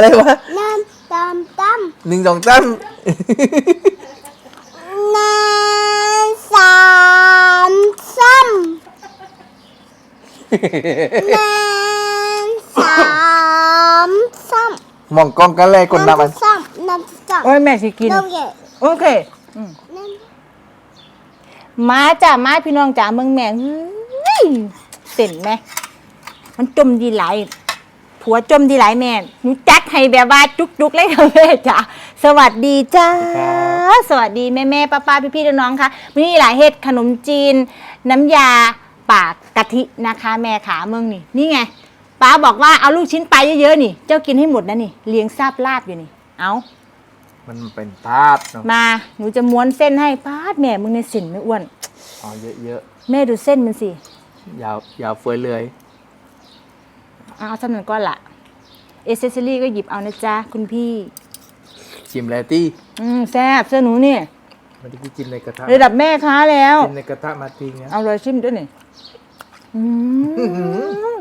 อะไรวะน้ำตำตหนึ่งสองสามำน้ำสามซ้ำน้ำสามซ้มองกล้องกันเลยกำดนับมันน้ำซ้ำน้ำซ้ำโอ้ยแม่สิกินโอเคโอเคอืมมาจ้ะมาพี่น้องจ๋าเมืองแม่เฮ้ยเส้นไหมมันจมดีไหลาย ผัวจมดีไหลายแม่หนูจัดให้แบบว่าจุกๆเลยค่ะแม่จ๋าสวัสดีจ้า สวัสดีแม่แม่ป้าป้าพี่พี่ๆน้องๆค่ะมีหลายเฮ็ดขนมจีน น้ำยาปากกะทินะคะ แม่ขาเมืองนี่ นี่ไงป้าบอกว่าเอาลูกชิ้นไปเยอะๆนี่ เจ้ากินให้หมดนะนี่เลี้ยงซาบลาบอยู่นี่ เอามันเป็นภาพเนาะมาหนูจะม้วนเส้นให้ป้าดแม่มึงในเส้นไม่อ้วนเอาเยอะแม่ดูเส้นมันสิๆยาวยาวเฟือยเลย เอาสำนันก้อนละเอเซสซอรี่ก็หยิบเอานะจ๊ะคุณพี่ ชิมแล้วตี้อืมแซ่บเสื้อหนูนี่มันจะกินในกระทะระดับแม่ค้าแล้ว กินในกระทะมาทิ้งนะเอาเลยชิมด้วยนี่อืม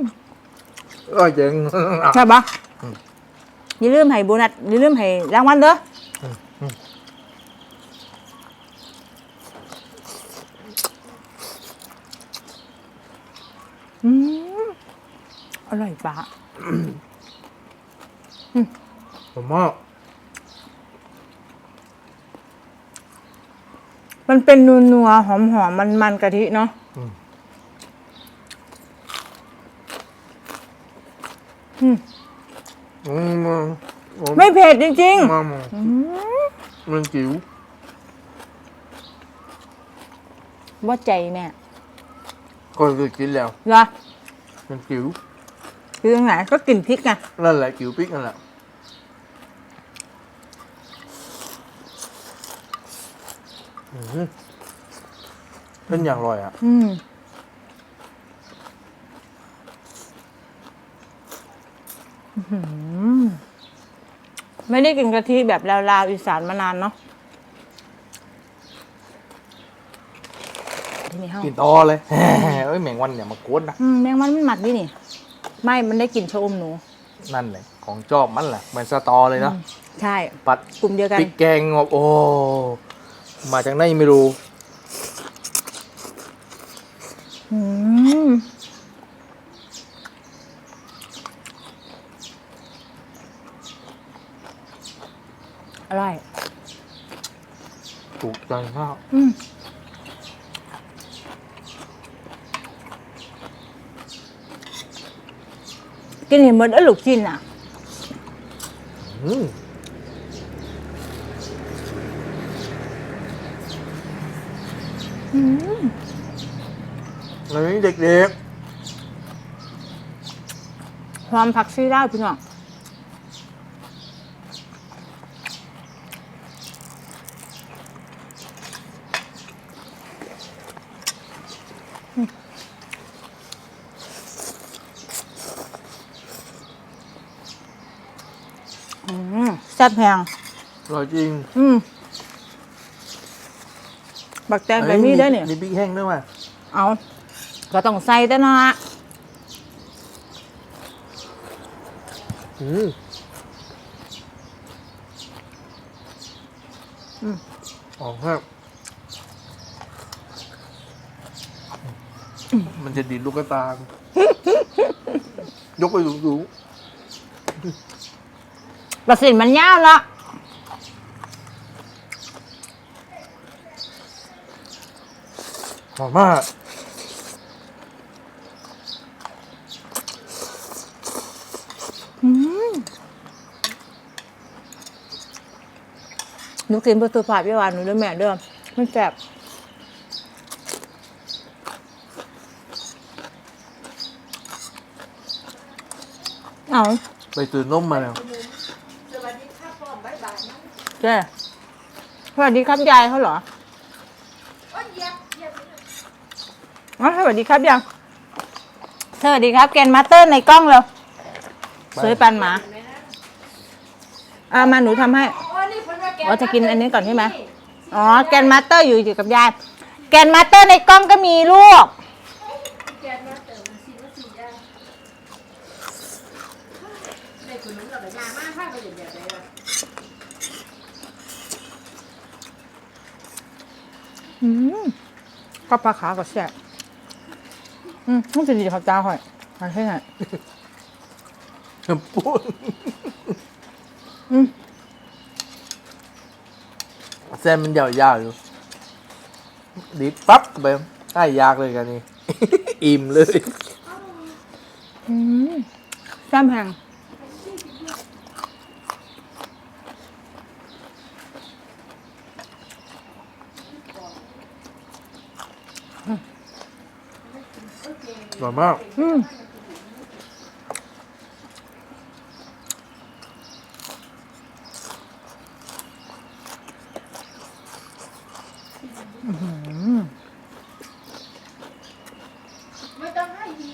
โอ้ยเจ๋งใช่ปะอย่าลืมให้โบนัสอย่าลืมให้รางวัลเด้อออืม อร่อยปะผมว่ามันเป็นนัวนัวๆหอมหอมมันมันๆกะทิเนาะอืมอืมมันไม่เผ็ดจริงมันมันจิ๋วๆว่าใจแม่ก็เคยกินแล้วเหรอมันจิ๋ว คือตรงไหนก็กลิ่นพริกไงนั่นแหละจิ๋วพริกนั่นแหละอืมเป็นอย่างอร่อยอะ อืมอื้อหือไม่ได้กินกะทิแบบลาวๆอีสานมานานเนาะที่นี่ห้องกินต่อเลย เอ้ยแมงวันอย่ามากวนนะอืมแมงมันมันหมักดินี่ ไม่มันได้กลิ่นชะอมหนูนั่นเลยของชอบมันแหละเหมือนสตอเลยเนาะใช่ ปัดกลุ่มเดียวกันพริกแกงงบโอ้มาจากไหนไม่รู้อืมอร่อยถูกใจมากอืม กินเห็นหมดแล้วลูกชิ้นอะ อืมแล้วนี่เด็กความผักซีได้พี่น้องอืมแซ่ บแพงๆอร่อยจริงอืมบักแตงไปมีได้เนี่ยมีพริกแห้งด้วยว่ะเอาก็ต้องใส่แต่เนาะอืมอืมออกครับมันจะดีดลูกตา ยกไปสูง ประสิทธิ์มันยาวละๆหอมมากหนูกินเพื่อสุขภาพพี่วานหนูด้วยแม่เด้อมันแซ่บเอาไปตื่นนมมาแล้ว เจ้สวัสดีครับยายเขาเหรออ๋อสวัสดีครับยังสวัสดีครับแกนมาสเตอร์ในกล้องเร็วสวยปันหมาอ่ามาหนูทำให้ อ๋อจะกินอันนี้ก่อนใช่ไหมอ๋อแกนมาสเตอร์อยู่อยู่กับยายแกนมาสเตอร์ในกล้องก็มีลูก ได้คุณลุงกับยามา มาข้างไปอย่างแบบไหนล่ะ อืมก็ปลาขาก็แซ่บอืมมันจะดีเขาจ้าหอยมาให้ไหนปูนอืมเส้นมันยาวๆอยู่ดีดปั๊บไปใต้ยากเลยกันนี่ อิ่มเลย อืมแซ่บแห้ง ร่อยมากอืมอื้อหือไม่ต้องให้ยี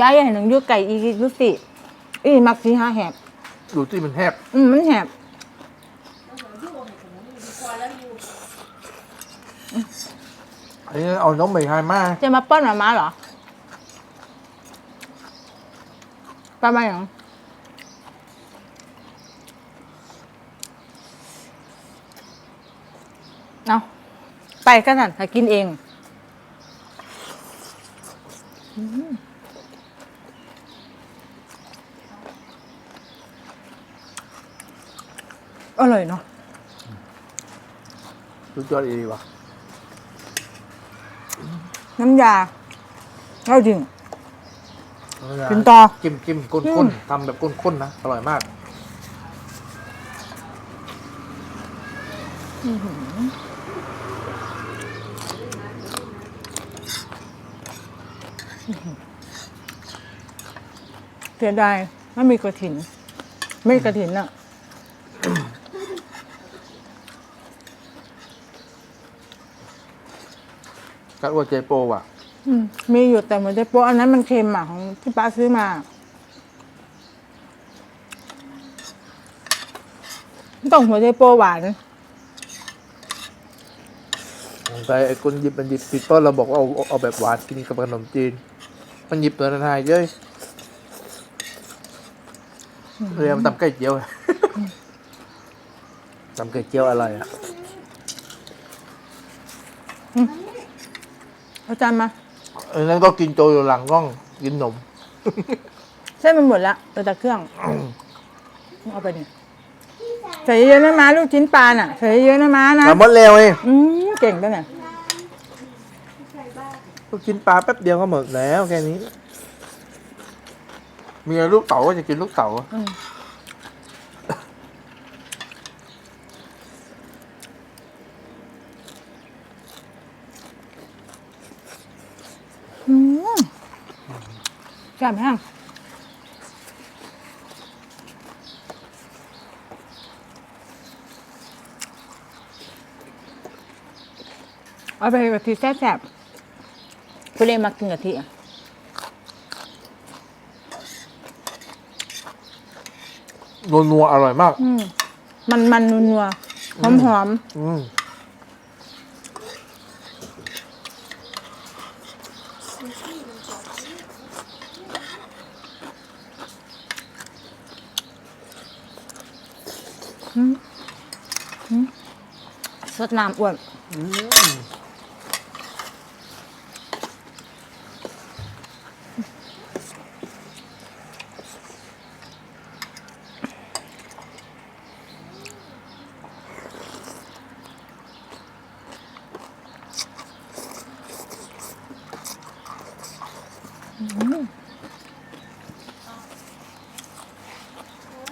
ย้ายให้หนังอยูไก่อีกดูสิอีมักสีหาแหบดูที่มันแหบอืมมันแหบ อันนี้เอาน้องใบไฮมาจะมาป้อนหมาม้าเหรอป้ามาอย่างเอาไปกันนั่นถ้ากินเองอืมอร่อยเนาะสุดยอดดีว่ะ น้ำยาเอาจริง กินต่อจิ้มจิ้มข้อืนมๆทำแบบข้นๆนะ อร่อยมาก เสียดายไม่มีกระถิน ไม่มีกระถินอะ กัดว่าเจโปว่ะ อืมมีอยู่แต่เหมือนจะโปะอันนั้นมันเค็มอะของที่ป้าซื้อมา ต้องหัวใจโปะหวาน แต่ไอ้คนหยิบมันหยิบผิดต้นเราบอกว่าเอาเอาเอาแบบหวานกินกับขนมจีน มันหยิบตัวนั้นให้เย้ยเลยเอามาตำไก่เจียวตำไก่เจียวอะไรอะ เอาจานมาเออนั้นก็กินโจอยู่หลังกล้องกินนม เส้นมันหมดละเหลือแต่เครื่อง เอาไปเนี่ยใส่เยอะๆนะม้าลูกชิ้นปลาน่ะใส่เยอะๆนะม้านะทำหมดเร็วเองอืมเก่งด้วยเนี่ยลูกชิ้นปลาแป๊บเดียวก็หมดแล้วแค่นี้ มีลูกเต๋าก็จะกินลูกเต๋าอืมอืมแซ่บแห้งเอาไปกะทิแซ่บๆผู้เล่นมากินกะทิอะนัวๆอร่อยมาก อืมมันมันนัวนัวหอมหอมอืม สดน้ำอ้วน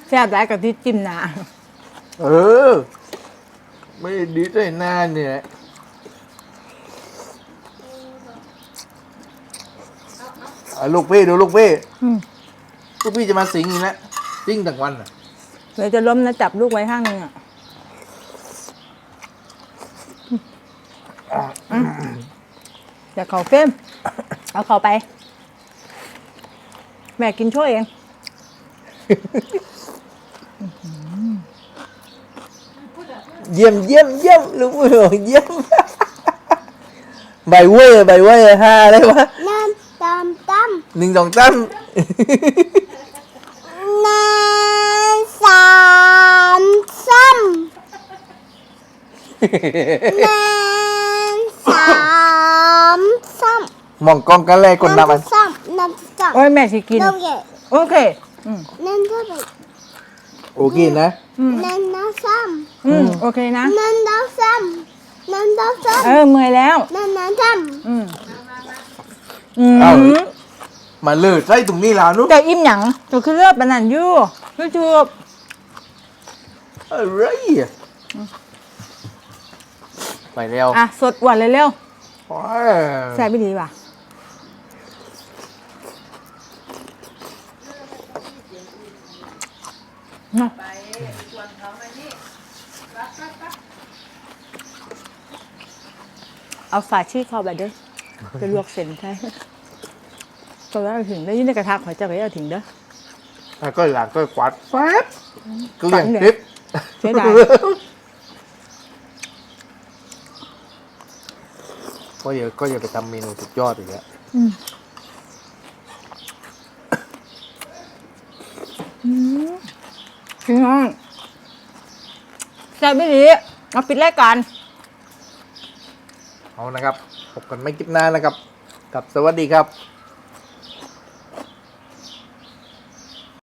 แซ่บได้กับที่จิ้มหนา เออ ไม่ได้ดีด้วยหน้าเนี่ยอะลูกพี่ดูลูกพี่อืมลูกพี่จะมาสิงอีกแล้วสิงทั้งวันอะ เดี๋ยวจะล้มนะจับลูกไว้ข้างหนึงอะอืมเดี๋ยวเขาเฟ้มเอาเขาไป แม่กินช่วยเอง เยี่ยมเยี่ยมเยี่ยมลุงปุ้ยกเยี่ยมใบเว่ยใบเว่ยฮ่าเลยวะน้ำตำตมหนึ่งสองตั้มน้ำสามซ้ำน้ำสามซ้มมองกล้องกันเลยคกดน้ำมัน ซ้ำน้ำซ้มโอ้ยแม่สิกิน น้เย็โอเคโอเคนะหน้ำน้ำซ้ำ อืมโอเคนะ นั่นนับสามนั่นนับสามเออเมื่อยแล้วนั่นนับสามอืมอืมเอ้า มาเลิศใส่ตรงนี้แล้วนุ๊กแต่อิ่มหยังจะคือเลือกบันนันอยู่ยูทูบอะไรอะไปแล้วอะสดหวานเลยเร็วว้าแซ่บไม่ดีว่ะ เนาะไปชวนเขามานี่รับรับรับเอาฝาชีเข้าไปเด้อไปลวกเส้นใช่ก็แล้วถึงได้ยินในกระทะขอยจะไปเอาถึงเด้อแล้วก็หลังก็กวาดแฟบก็อย่างฝันเนี่ยคลิปเสียดายก็อย่าก็อย่าไปทำเมนูสุดยอดอีกแล้วอืมอืมพี่น้องแซ่ บไม่ดีเอาปิดรายการเอานะครับพบกันไม่คลิปหน้านะครับกับสวัสดีครับ